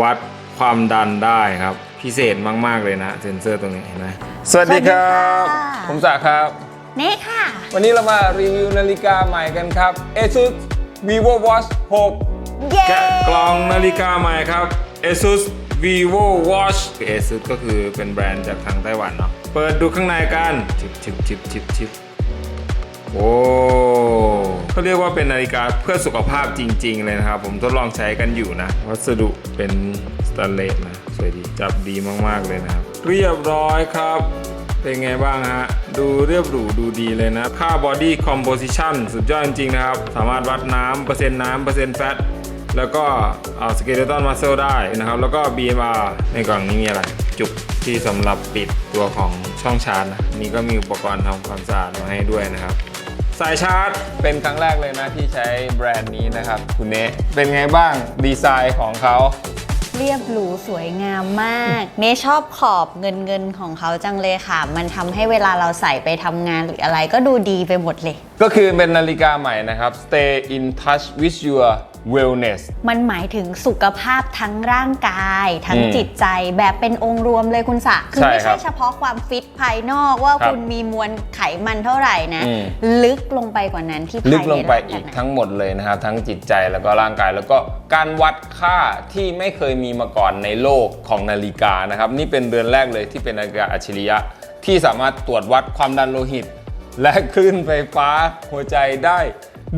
วัดความดันได้ครับ พิเศษมาก ๆ เลยนะเซนเซอร์ตรงนี้เห็นไหมสวัสดีครัสวับสดีค่ะ ผมจักรครับเน่ค่ะ วันนี้เรามารีวิวนาฬิกาใหม่กันครับ ASUS Vivo Watch 6 เย้ แกะกล่องนาฬิกาใหม่ครับ ASUS Vivo Watch ASUS ก็คือเป็นแบรนด์จากทางไต้หวันเนาะเปิดดูข้างในกันชิบชิบชิบชิบชิบ โอ้เขาเรียกว่าเป็นนาฬิกาเพื่อสุขภาพจริง ๆ เลยนะครับ ผมทดลองใช้กันอยู่นะ วัสดุเป็นสแตนเลสนะสวยดีจับดีมากๆเลยนะครับ เรียบร้อยครับ เป็นไงบ้างฮะ ดูเรียบหรูดูดีเลยนะ ค่า body composition สุดยอดจริงๆนะครับ สามารถวัดน้ำเปอร์เซ็นต์น้ำเปอร์เซ็นต์แฟตแล้วก็สเกเลตันมัสเซลได้นะครับ แล้วก็ BMR ในกล่องนี้มีอะไร จุกที่สำหรับปิดตัวของช่องชาร์จนะนี่ก็มีอุปกรณ์ทำความสะอาดมาให้ด้วยนะครับ สายชาร์จ เป็นครั้งแรกเลยนะที่ใช้แบรนด์นี้นะครับ คุณเนะเป็นไงบ้างดีไซน์ของเขา เรียบหรูสวยงามมาก เน่ชอบขอบเงินเงินๆของเขาจังเลยค่ะ มันทำให้เวลาเราใส่ไปทำงานหรืออะไรก็ดูดีไปหมดเลย ก็คือเป็นนาฬิกาใหม่นะครับ Stay in touch with your wellness มันหมายถึงสุขภาพทั้งร่างกาย ทั้งอืมจิตใจแบบเป็นองค์รวมเลยคุณสะคือใช่ไม่ครัใช่บเฉพาะความฟิตภายนอกว่าครับคุณมีมวลไขมันเท่าไหร่นะ อืม ลึกลงไปกว่านั้นที่ภายในลึกลงไปร่ากายอีกนะทั้งหมดเลยนะครับ ทั้งจิตใจแล้วก็ร่างกายแล้วก็การวัดค่าที่ไม่เคยมีมาก่อนในโลกของนาฬิกานะครับ นี่เป็นเดือนแรกเลยที่เป็นนาฬิกาอัจฉริยะ ที่สามารถตรวจวัดความดันโลหิต และคลื่นไฟฟ้าหัวใจได้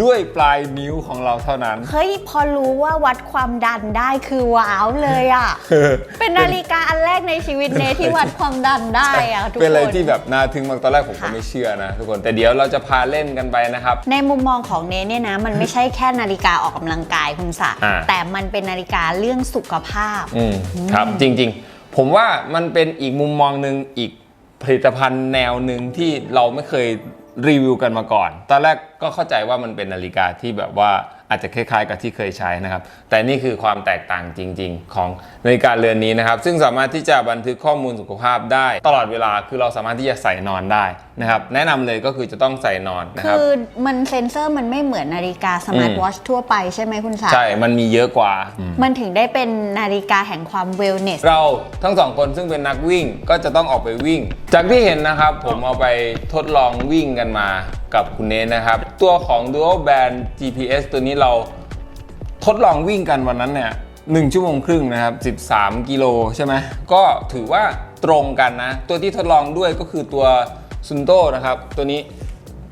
ด้วยปลายนิ้วของเราเท่านั้น เฮ้ยพอรู้ว่าวัดความดันได้คือว้าวเลยอะ เป็นนาฬิกาอันแรกในชีวิตเนที่วัดความดันได้อะทุกคน เป็นอะไรที่แบบน่าทึ่งมากตอนแรกผมก็ค่ะไม่เชื่อนะทุกคน แต่เดี๋ยวเราจะพาเล่นกันไปนะครับ ในมุมมองของเนเนี่ยนะ มันไม่ใช่แค่นาฬิกาออกกำลังกายคุณสะอ่าแต่มันเป็นนาฬิกาเรื่องสุขภาพอืมครับจริง ๆ ผมว่ามันเป็นอีกมุมมองหนึ่งอีกผลิตภัณฑ์แนวหนึ่งที่เราไม่เคยรีวิวกันมาก่อน ตอนแรก ก็เข้าใจว่ามันเป็นนาฬิกาที่แบบว่าอาจจะคล้าย ๆ กับที่เคยใช้นะครับ แต่นี่คือความแตกต่างจริง ๆ ของนาฬิกาเรือนนี้นะครับ ซึ่งสามารถที่จะบันทึกข้อมูลสุขภาพได้ ตลอดเวลาคือเราสามารถที่จะใส่นอนได้นะครับ แนะนำเลยก็คือจะต้องใส่นอนนะครับ คือมันเซนเซอร์มันไม่เหมือนนาฬิกาสมาร์ทอืมวอชทั่วไปใช่ไหมคุณสะใช่ มันมีเยอะกว่า มันถึงได้เป็นนาฬิกาแห่งความเวลเนส เราทั้งสองคนซึ่งเป็นนักวิ่งก็จะต้องออกไปวิ่ง จากที่เห็นนะครับผมเอาไปทดลองวิ่งกันมา กับคุณเนทนะครับ ตัวของ Dual Band GPS ตัวนี้เราทดลองวิ่งกันวันนั้นเนี่ยหนึ่งชั่วโมงครึ่งนะครับ 13 กิโลใช่ไหมก็ถือว่าตรงกันนะ ตัวที่ทดลองด้วยก็คือตัวซุนโตนะครับ ตัวนี้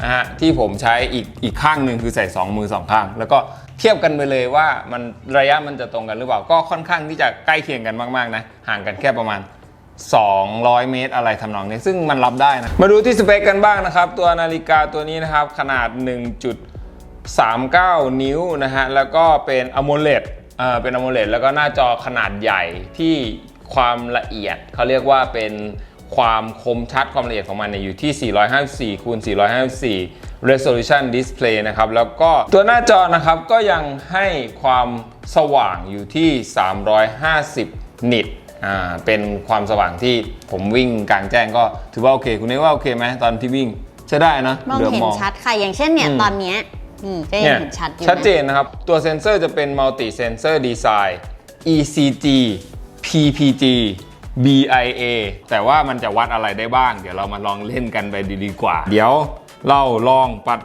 นะฮะที่ผมใช้อีกอีกข้างหนึ่งคือใส่ 2 มือ 2 ข้าง แล้วก็เทียบกันไปเลยว่ามันระยะมันจะตรงกันหรือเปล่า ก็ค่อนข้างที่จะใกล้เคียงกันมาก ๆ นะ ห่างกันแค่ประมาณ 200 เมตรอะไรทำนองนี้ซึ่งมันรับได้นะ มาดูที่สเปคกันบ้างนะครับ ตัวนาฬิกาตัวนี้นะครับ ขนาด 1.39 นิ้วนะฮะ แล้วก็เป็น AMOLED เอ่อเป็น AMOLED แล้วก็หน้าจอขนาดใหญ่ที่ความละเอียดเขาเรียกว่าเป็นความคมชัดความละเอียดของมันเนี่ยอยู่ที่ 454คูณ454 resolution display นะครับ แล้วก็ตัวหน้าจอนะครับก็ยังให้ความสว่างอยู่ที่ 350 นิต อ่าเป็นความสว่างที่ผมวิ่งกลางแจ้งก็ถือว่าโอเค คุณนึกว่าโอเคไหมตอนที่วิ่งใช้ได้นะมองหลืเห็นชัดค่ะอย่างเช่นเนี่ยอืมตอนเนี้ยนี่ก็ยังเนี่ยเห็นชัดอยู่ชัดเจนะนนะครับ ตัวเซนเซอร์จะเป็น multi sensor design ECG PPG BIA แต่ว่ามันจะวัดอะไรได้บ้าง เดี๋ยวเรามาลองเล่นกันไปดีๆกว่า เดี๋ยวเราลองปัด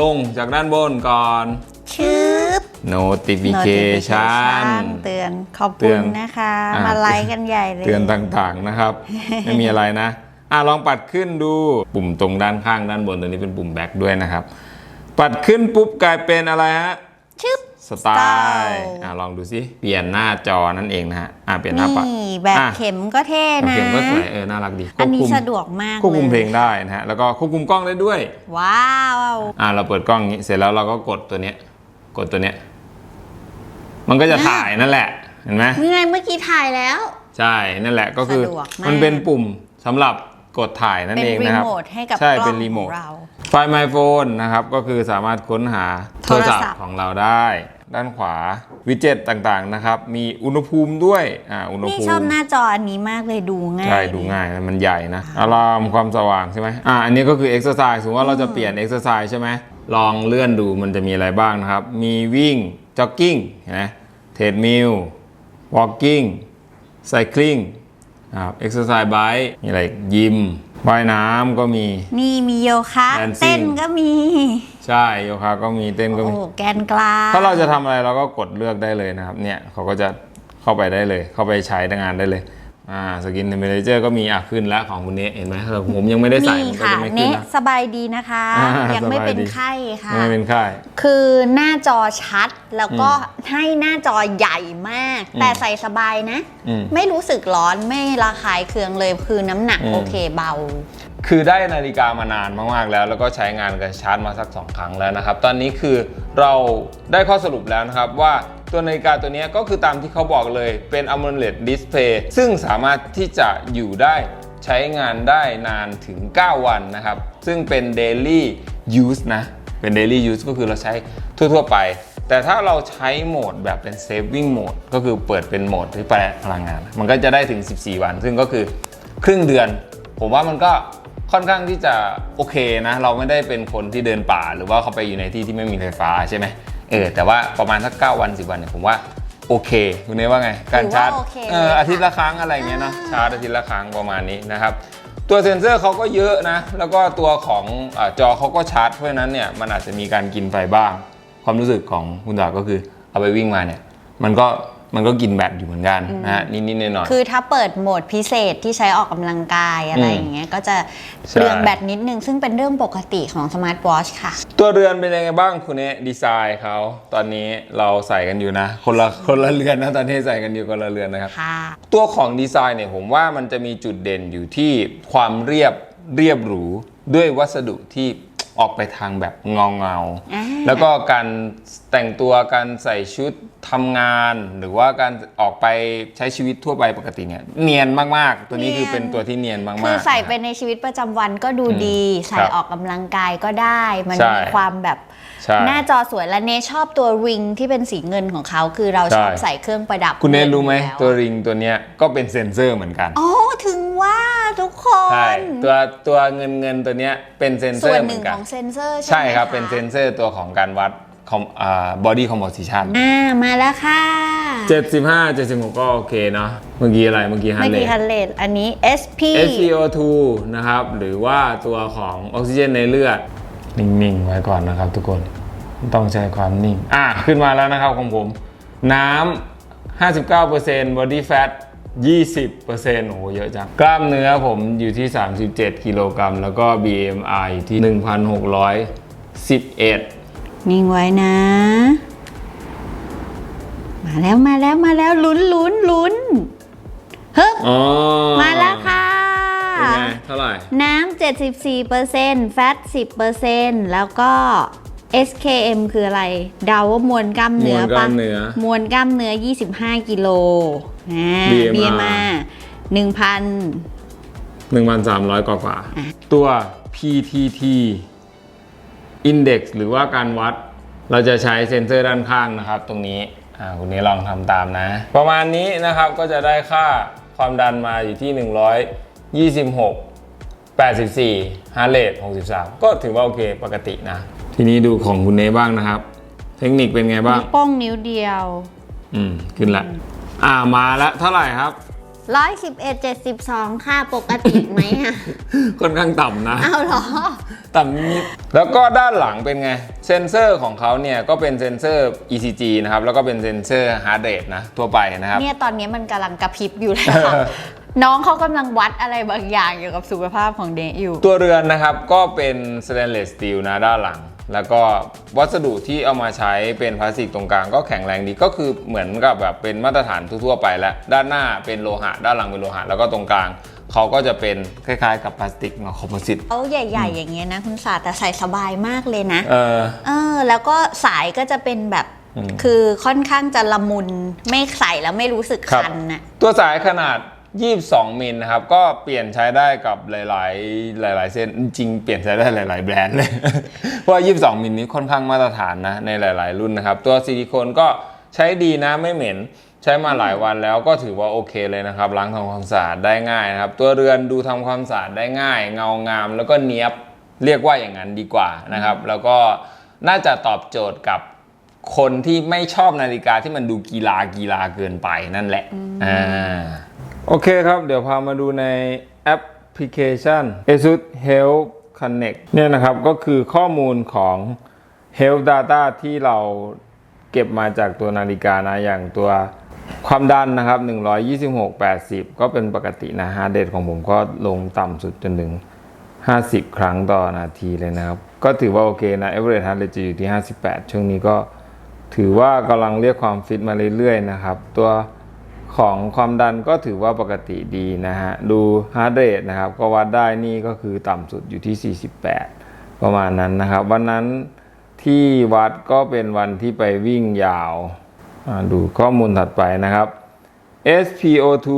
ลงจากด้านบนก่อนชืบ notification เตือนขอบเตืคุอณนนะคะอะมาไลค์กันใหญ่เลย เตือนต่างๆนะครับ ไม่มีอะไรนะอะลองปัดขึ้นดูปุ่มตรงด้านข้างด้านบนตัวนี้เป็นปุ่มแบ็คด้วยนะครับ ปัดขึ้นปุ๊บกลายเป็นอะไรฮะชึบสไตล์อะลองดูสิเปลี่ยนหน้าจอนั่นเองนะฮะอะเปลี่ยนหน้าปัดนี่แบบอะเข็มก็เท่นะเข็มก็สวยเออน่ารักดีอันนี้ควบคุมสะดวกมากควบคุมยเพลงได้นะฮะแล้วก็ควบคุมกล้องได้ด้วย ว้าวอะเราเปิดกล้องอย่างนี้เสร็จแล้วเราก็กดตัวเนี้ย กดตัวเนี้ย มันก็จะถ่ายนั่นแหละเห็นไหมนี่ไงเมื่อกี้ถ่ายแล้ว ใช่นั่นแหละก็คือสะดวกมาก มันเป็นปุ่มสำหรับกดถ่ายนั่นเป็นเองรีนะครับ โมทให้กับใช่กล้เป็อนงรีโมขอท งเรา ไฟ My Phone นะครับ ก็คือสามารถค้นหาโทรศัพโทรศัพท์ท์ ของเราได้ ด้านขวาวิดเจ็ตต่างๆนะครับ มีอุณหภูมิด้วยอ่าอุณหนี่ภูชอบมิ หน้าจออันนี้มากเลยดูง่าย ใช่ดูง่ายนะมันใหญ่นะอารามความสว่างใช่ไหมอ่าอันนี้ก็คือเอ็กซ์ไซส์สมมติว่าเราจะเปลี่ยนเอ็กซ์ไซส์ใช่ไหม ลองเลื่อนดูมันจะมีอะไรบ้างนะครับ มีวิ่งจ็อกกิ้งเห็นไหมเทรดมิล walking cycling นะครับ exercise bike มีอะไรอีกยิมว่ายน้ำก็มี นี่มีโยคะ Dancing เต้นก็มี ใช่โยคะก็มีเต้นก็โอ้มี โหแกนกลางถ้าเราจะทำอะไรเราก็กดเลือกได้เลยนะครับ เนี่ยเขาก็จะเข้าไปได้เลย เข้าไปใช้งานได้เลย อ่าสกินเทมเพลเจอร์ก็มีอะขึ้นแล้วของคุณเนเห็นไหมแต่ผมยังไม่ได้ใส่นี่มันก็ค่ะจะไม่ขึ้นเนะนะสบายดีนะคะ อ่ายังไม่สบายเป็นดีไข้ค่ะ ไม่เป็นไข้ คือหน้าจอชัดแล้วก็ให้หน้าจอใหญ่มาก อืม แต่ใส่สบายนะ อืม ไม่รู้สึกร้อนไม่ระคายเคืองเลยคือน้ำหนักอืม โอเคเบา คือได้นาฬิกามานานมากๆแล้ว แล้วก็ใช้งานกับชาร์จมาสัก 2 ครั้งแล้วนะครับ ตอนนี้คือเราได้ข้อสรุปแล้วนะครับว่า ตัวนาฬิกาตัวนี้ก็คือตามที่เขาบอกเลยเป็น AMOLED Display ซึ่งสามารถที่จะอยู่ได้ใช้งานได้นานถึง 9 วันนะครับ ซึ่งเป็น Daily Use นะ เป็น Daily Use ก็คือเราใช้ทั่ว ๆ ไป แต่ถ้าเราใช้โหมดแบบเป็น Saving Mode ก็คือเปิดเป็นโหมดที่ประหยัดพลังงาน มันก็จะได้ถึง 14 วัน ซึ่งก็คือครึ่งเดือน ผมว่ามันก็ค่อนข้างที่จะโอเคนะ เราไม่ได้เป็นคนที่เดินป่า หรือว่าเขาไปอยู่ในที่ที่ไม่มีไฟฟ้าใช่ไหม เออแต่ว่าประมาณสัก9วัน 10 วันเนี่ยผมว่าโอเคคุณเนยว่าไง การชาร์จถือว่าโอเคเออเลยค่ะอาทิตย์ละครั้งอะไรเงี้ยเนาะชาร์จอาทิตย์ละครั้งประมาณนี้นะครับ ตัวเซ็นเซอร์เขาก็เยอะนะ แล้วก็ตัวของอาจอเขาก็ชาร์จเพราะฉะนั้นเนี่ยมันอาจจะมีการกินไฟบ้าง ความรู้สึกของคุณดาก็คือเอาไปวิ่งมาเนี่ย มันก็ มันก็กินแบตอยู่เหมือนกันนะฮะนิดๆหน่อยๆ คือถ้าเปิดโหมดพิเศษที่ใช้ออกกำลังกายอะไรอืมอย่างเงี้ยก็จะใช่เปลืองแบตนิดนึง ซึ่งเป็นเรื่องปกติของสมาร์ทวอชค่ะ ตัวเรือนเป็นยังไงบ้างคุณเนดีไซน์เขาตอนนี้เราใส่กันอยู่นะ คนละคนละเรือนนะตอนนี้ใส่กันอยู่คนละเรือนนะครับค่ะตัวของดีไซน์เนี่ยผมว่ามันจะมีจุดเด่นอยู่ที่ความเรียบเรียบหรูด้วยวัสดุที่ ออกไปทางแบบเงาเงาๆอ่าแล้วก็การแต่งตัวการใส่ชุดทำงาน หรือว่าการออกไปใช้ชีวิตทั่วไปปกติเนี่ยเนียนมากๆ ตัวนี้คือเป็นตัวที่เนียนมากๆคือใส่ไปนะครับในชีวิตประจำวันก็ดูดี ใส่ครับออกกำลังกายก็ได้ มันใช่มีความแบบ ใช่ หน้าจอสวยและเนชอบตัวริงที่เป็นสีเงินของเขาคือเราชอบใช่ ใส่เครื่องประดับคุณเนทรู้ไหมงินอยู่ตัวแล้วริงตัวเนี้ยก็เป็นเซ็นเซอร์เหมือนกันอ๋อถึงว่าทุกคใช่น ตัวตัวเงินเงินตัวเนี้ยเป็นเซ็นเซส่อวนร์เหหมืนึ่องนกัขน องเซนเซอร์ใช่ใช่ไหมครับะเป็นเซ็นเซอร์ตัวของการวัดคอมอ่า body composition อ่ามาแล้วค่ะ75 76 ก็โอเคเนาะเมื่อกี้อะไรเมื่อกี้ฮันเมื่อเลกี้ฮันเลดอันนี้ SP SpO2 นะครับ หรือว่าตัวของออกซิเจนในเลือด นิ่งๆไว้ก่อนนะครับ ทุกคนต้องใช้ความนิ่ง อะขึ้นมาแล้วนะครับของผม น้ำ 59% body fat 20%โอ้โหเยอะจัง กล้ามเนื้อผมอยู่ที่ 37 กิโลกรัม แล้วก็ BMI อยู่ที่ 1,611 นิ่งไว้นะ มาแล้วมาแล้วมาแล้วลุ้นลุ้นลุ้นเฮ้ยอ๋อมาแล้วค่ะ เป็นไงเท่าไหร่ น้ำ 74%แฟต 10%แล้วก็ SKM คืออะไร เดาว่ามวลกล้ามเนื้อมวลกปะล้ามเนื้อมวลกล้ามเนื้อ 25 กิโลอ่า BMR BMR 1,000 1,300 กว่ากว่าๆตัว PTT Index หรือว่าการวัด เราจะใช้เซ็นเซอร์ด้านข้างนะครับ ตรงนี้ อ่าคุณนี้ลองทำตามนะ ประมาณนี้นะครับก็จะได้ค่าความดันมาอยู่ที่ 126 84ฮาร์เรท63 ก็ถือว่าโอเคปกตินะ ทีนี้ดูของคุณเนบ้างนะครับ เทคนิคเป็นไงบ้างนิ้วโป้งนิ้วเดียว อืม ขึ้นละ อ่ามาแล้วเท่าไหร่ครับ111 72ค่าปกติไหมอะค่อนข้างต่ำนะ เอาเหรอ ต่ำนิดแล้วก็ด้านหลังเป็นไง เซนเซอร์ของเขาเนี่ยก็เป็นเซนเซอร์ ECG นะครับ แล้วก็เป็นเซนเซอร์ฮาร์ดเรทนะ ทั่วไปนะครับ เนี่ยตอนนี้มันกำลังกระพริบอยู่เลยค่ะ น้องเขากำลังวัดอะไรบางอย่างเกี่ยวกับสุขภาพของเดย์อยู่ ตัวเรือนนะครับก็เป็นสแตนเลสสตีลนะด้านหลัง แล้วก็วัสดุที่เอามาใช้เป็นพลาสติกตรงกลางก็แข็งแรงดีก็คือเหมือนกับแบบเป็นมาตรฐานทั่วๆไปแล้ว ด้านหน้าเป็นโลหะ ด้านหลังเป็นโลหะ แล้วก็ตรงกลางเขาก็จะเป็นคล้ายๆ กับพลาสติกเนาะคอมโพสิตเขาใหญ่ ๆ อย่างเงี้ยนะคุณศาสตร์แต่ใส่สบายมากเลยนะ เออ เออ แล้วก็สายก็จะเป็นแบบอืม คือค่อนข้างจะละมุนไม่ใส่แล้วไม่รู้สึกครับคันน่ะ ตัวสายขนาด 22 มิลนะครับ ก็เปลี่ยนใช้ได้กับหลาย ๆ หลาย ๆ เส้นจริงๆเปลี่ยนใช้ได้หลาย ๆ แบรนด์เลย เพราะว่า22 มิลนี้ค่อนข้างมาตรฐานนะ ในหลาย ๆ รุ่นนะครับ ตัวซิลิโคนก็ใช้ดีนะไม่เหม็น ใช้มาหลายวันแล้วก็ถือว่าโอเคเลยนะครับล้างทำความสะอาดได้ง่ายนะครับ ตัวเรือนดูทำความสะอาดได้ง่าย เงางาม แล้วก็เนี้ยบเรียกว่าอย่างนั้นดีกว่านะครับ แล้วก็น่าจะตอบโจทย์กับคนที่ไม่ชอบนาฬิกาที่มันดูกีฬากีฬาเกินไปนั่นแหละอ่า โอเคครับ เดี๋ยวพามาดูในแอปพลิเคชัน ASUS Health Connect เนี่ยนะครับก็คือข้อมูลของ Health Data ที่เราเก็บมาจากตัวนาฬิกานะ อย่างตัวความดันนะครับ 126 80 ก็เป็นปกตินะฮาร์ดเรทของผมก็ลงต่ำสุดจนถึง 50 ครั้งต่อนาทีเลยนะครับ ก็ถือว่าโอเคนะ average heart rate จะอยู่ที่ 58 ช่วงนี้ก็ถือว่ากำลังเรียกความฟิตมาเรื่อยๆนะครับ ตัว ของความดันก็ถือว่าปกติดีนะฮะ ดู heart rate นะครับ ก็วัดได้นี่ก็คือต่ำสุดอยู่ที่ 48 ประมาณนั้นนะครับ วันนั้นที่วัดก็เป็นวันที่ไปวิ่งยาวาดูข้อมูลถัดไปนะครับ SPO2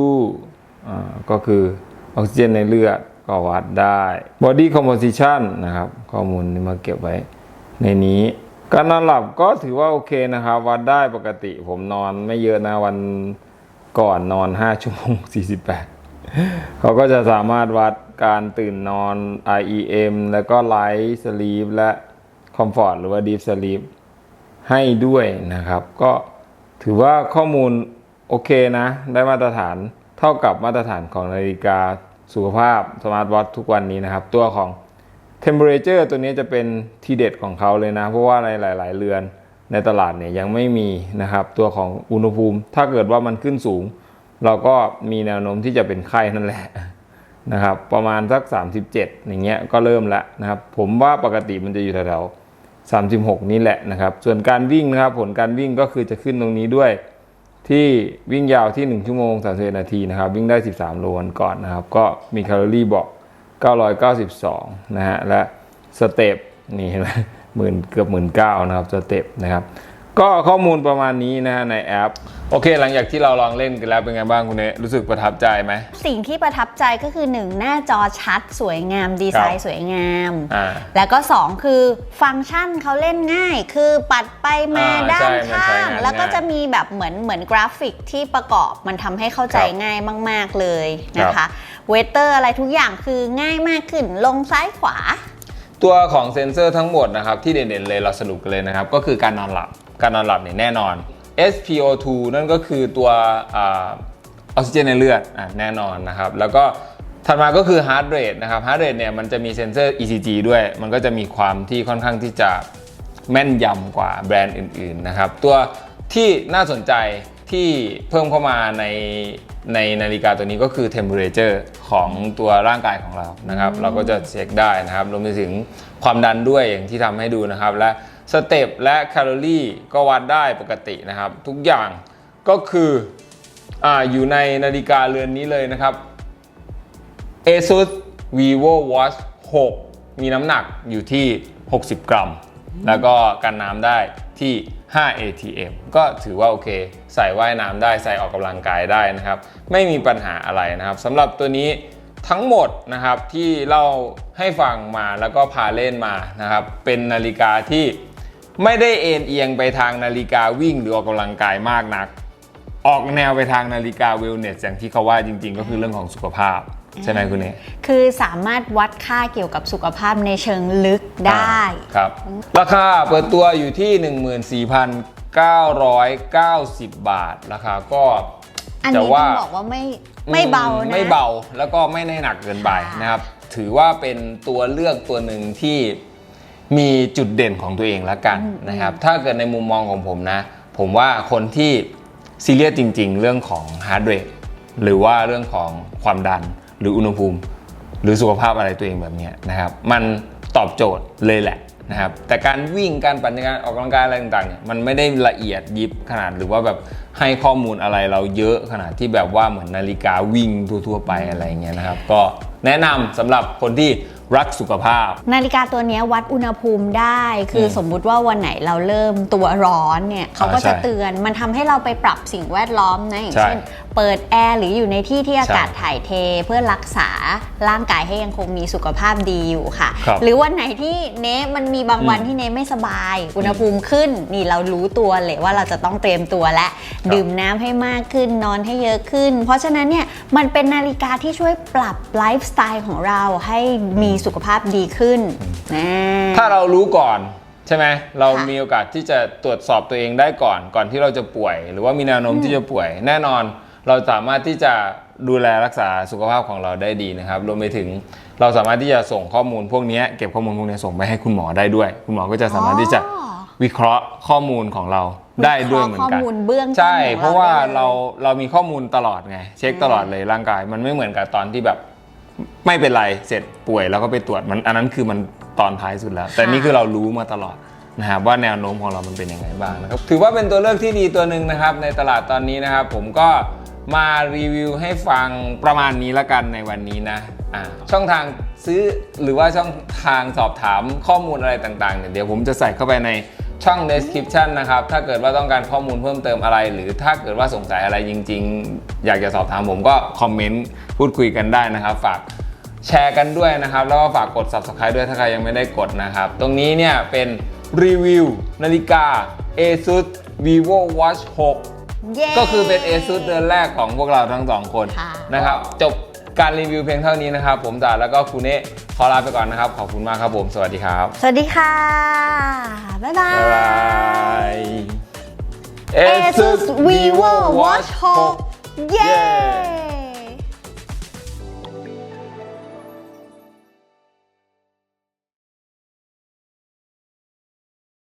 ก็คือออกซิเจนในเลือดก็วัดได้ Body Composition นะครับ ข้อมูลนี้มาเก็บไว้ในนี้การนอนหลับก็ถือว่าโอเคนะครับ วัดได้ปกติผมนอนไม่เยอะนะวัน ก่อนนอน 5 ชั่วโมง 48 เขาก็จะสามารถวัดการตื่นนอน REM แล้วก็ Light Sleep และ Comfort หรือว่า Deep Sleep ให้ด้วยนะครับ ก็ถือว่าข้อมูลโอเคนะ ได้มาตรฐานเท่ากับมาตรฐานของนาฬิกาสุขภาพสมาร์ทวอททุกวันนี้นะครับ ตัวของ Temperature ตัวนี้จะเป็นทีเด็ดของเขาเลยนะ เพราะว่าในหลาย ๆ เรือน ในตลาดเนี่ยยังไม่มีนะครับ ตัวของอุณหภูมิ ถ้าเกิดว่ามันขึ้นสูง เราก็มีแนวโน้มที่จะเป็นไข้นั่นแหละนะครับ ประมาณสัก 37 อย่างเงี้ยก็เริ่มแล้วนะครับ ผมว่าปกติมันจะอยู่แถวๆ36 นี่แหละนะครับ ส่วนการวิ่งนะครับ ผลการวิ่งก็คือจะขึ้นตรงนี้ด้วย ที่วิ่งยาวที่ 1 ชั่วโมง31นาทีนะครับ วิ่งได้ 13 โลวันก่อนนะครับ ก็มีแคลอรี่บอก 992 นะฮะและสเต็ปนี่เห็นไหม หมื่นเกือบหมื่นเก้านะครับสเต็ปนะครับก็ข้อมูลประมาณนี้นะฮะในแอป โอเค หลังจากที่เราลองเล่นกันแล้วเป็นไงบ้างคุณเนรู้สึกประทับใจไหม สิ่งที่ประทับใจก็คือ 1 หน้าจอชัดสวยงามดีไซครัน์บสวยงามอ่าแล้วก็ 2 คือฟังก์ชันเขาเล่นง่าย คือปัดไปมาอ่าด้าใช่นมันข้าใช้งงานแล้วก็ง่ายจะมีแบบเหมือนเหมือนกราฟิกที่ประกอบมันทำให้เข้าใจครับง่ายมาก ๆเลยนะครัคะบเวเตอร์อะไรทุกอย่างคือง่ายมากขึ้นลงซ้ายขวา ตัวของเซ็นเซอร์ทั้งหมดนะครับที่เด่นๆเลยเราสรุปกันเลยนะครับ ก็คือการนอนหลับการนอนหลับเนี่ยแน่นอน SPO2 นั่นก็คือตัวออกซิเจนในเลือดอแน่นอนนะครับ แล้วก็ถัดมาก็คือ heart rate นะครับ heart rate เนี่ยมันจะมีเซ็นเซอร์ ECG ด้วย มันก็จะมีความที่ค่อนข้างที่จะแม่นยำกว่าแบรนด์อื่นๆนะครับ ตัวที่น่าสนใจที่เพิ่มเข้ามาใน ในนาฬิกาตัวนี้ก็คือ temperature ของตัวร่างกายของเรานะครับ เราก็จะเช็คได้นะครับรวมไปถึงความดันด้วยอย่างที่ทำให้ดูนะครับ และสเต็ปและแคลอรี่ก็วัดได้ปกตินะครับ ทุกอย่างก็คืออ่าอยู่ในนาฬิกาเรือนนี้เลยนะครับ ASUS Vivo Watch 6 มีน้ำหนักอยู่ที่ 60 กรัม แล้วก็กันน้ำได้ที่ 5 ATM ก็ถือว่าโอเค ใส่ว่ายน้ำได้ใส่ออกกำลังกายได้นะครับ ไม่มีปัญหาอะไรนะครับสำหรับตัวนี้ทั้งหมดนะครับที่เล่าให้ฟังมาแล้วก็พาเล่นมานะครับ เป็นนาฬิกาที่ไม่ได้เอ็นเอียงไปทางนาฬิกาวิ่งหรือออกกำลังกายมากนัก ออกแนวไปทางนาฬิกาเวลเนสอย่างที่เขาว่าจริง ๆ ก็คือเรื่องของสุขภาพ ใช่ไหมคุณเนคือสามารถวัดค่าเกี่ยวกับสุขภาพในเชิงลึกได้ครับ ราคาเปิดตัวอยู่ที่ 14,990 บาท ราคาก็อันจะนี้ต้ว่าองบอกว่าไม่ไม่เบาอืนะไม่เบาแล้วก็ไม่ได้หนักเกินไปค่ะนะครับ ถือว่าเป็นตัวเลือกตัวหนึ่งที่มีจุดเด่นของตัวเองแล้วกันนะครับ ถ้าเกิดในมุมมองของผมนะ ผมว่าคนที่ซีเรียสจริง ๆ เรื่องของฮาร์ดเรทหรือว่าเรื่องของความดัน หรืออุณหภูมิ หรือสุขภาพอะไรตัวเองแบบนี้นะครับ มันตอบโจทย์เลยแหละนะครับแต่การวิ่งการปั่นจักรยานออกกำลังกายอะไรต่างๆเนี่ยมันไม่ได้ละเอียดยิบขนาดหรือว่าแบบให้ข้อมูลอะไรเราเยอะขนาดที่แบบว่าเหมือนนาฬิกาวิ่งทั่วๆไปอะไรเงี้ยนะครับ ก็แนะนำสำหรับคนที่ รักสุขภาพ นาฬิกาตัวเนี้ยวัดอุณหภูมิได้ คืออมสมมุติว่าวันไหนเราเริ่มตัวร้อนเนี่ยเขาก็อ่าใช่จะเตือนมันทำให้เราไปปรับสิ่งแวดล้อมนะอย่างใช่เช่น เปิดแอร์หรืออยู่ในที่ที่อากาศใช่ถ่ายเทเพื่อรักษาร่างกายให้ยังคงมีสุขภาพดีอยู่ค่ะครับหรือวันไหนที่เนะมันมีบางวันอืมที่เนะไม่สบาย อุณหภูมิขึ้นนี่เรารู้ตัวเลยว่าเราจะต้องเตรียมตัวและครับดื่มน้ำให้มากขึ้นนอนให้เยอะขึ้น เพราะฉะนั้นเนี่ยมันเป็นนาฬิกาที่ช่วยปรับไลฟ์สไตล์ของเราให้มีสุขภาพดีขึ้นนะถ้าเรารู้ก่อนใช่ไหมเราค่ะมีโอกาสที่จะตรวจสอบตัวเองได้ก่อน ก่อนที่เราจะป่วย หรือว่ามีแนวโน้มที่จะป่วย แน่นอนเราสามารถที่จะดูแลรักษาสุขภาพของเราได้ดีนะครับรวมไปถึงเราสามารถที่จะส่งข้อมูลพวกนี้เก็บข้อมูลพวกนี้ส่งไปให้คุณหมอได้ด้วย คุณหมอก็จะสามารถที่จะอ๋อวิเคราะห์ข้อมูลของเราได้ด้วยเหมือนกันข้อมูลเบื้องต้นใช่ของเราเพราะว่าได้เลยเราเรามีข้อมูลตลอดไง เช็คตลอดเลยร่างกาย มันไม่เหมือนกับตอนที่แบบ ไม่เป็นไรเสร็จป่วยแล้วก็ไปตรวจมันอันนั้นคือมันตอนท้ายสุดแล้ว แต่นี่คือเรารู้มาตลอดนะครับว่าแนวโน้มของเรามันเป็นยังไงบ้างนะครับถือว่าเป็นตัวเลือกที่ดีตัวหนึ่งนะครับ ในตลาดตอนนี้นะครับ ผมก็มารีวิวให้ฟังประมาณนี้ละกันในวันนี้นะอ่าช่องทางซื้อหรือว่าช่องทางสอบถามข้อมูลอะไรต่างๆเนี่ยเดี๋ยวผมจะใส่เข้าไปใน ช่อง description นะครับ ถ้าเกิดว่าต้องการข้อมูลเพิ่มเติมอะไร หรือถ้าเกิดว่าสงสัยอะไรจริง ๆ อยากจะสอบถามผมก็คอมเมนต์พูดคุยกันได้นะครับ ฝากแชร์กันด้วยนะครับ แล้วก็ฝากกด subscribe ด้วยถ้าใครยังไม่ได้กดนะครับ ตรงนี้เนี่ยเป็นรีวิวนาฬิกา ASUS Vivo Watch 6 เย้ ก็คือเป็น ASUS เดือนแรกของพวกเราทั้งสองคนค่ะ นะครับจบ การรีวิวเพียงเท่านี้นะครับ ผมจ่าแล้วก็คุณเนะขอลาไปก่อนนะครับ ขอบคุณมากครับผม สวัสดีครับ สวัสดีค่ะ บ๊ายบายบ๊ายบาย ASUS Vivo Watch 6เย้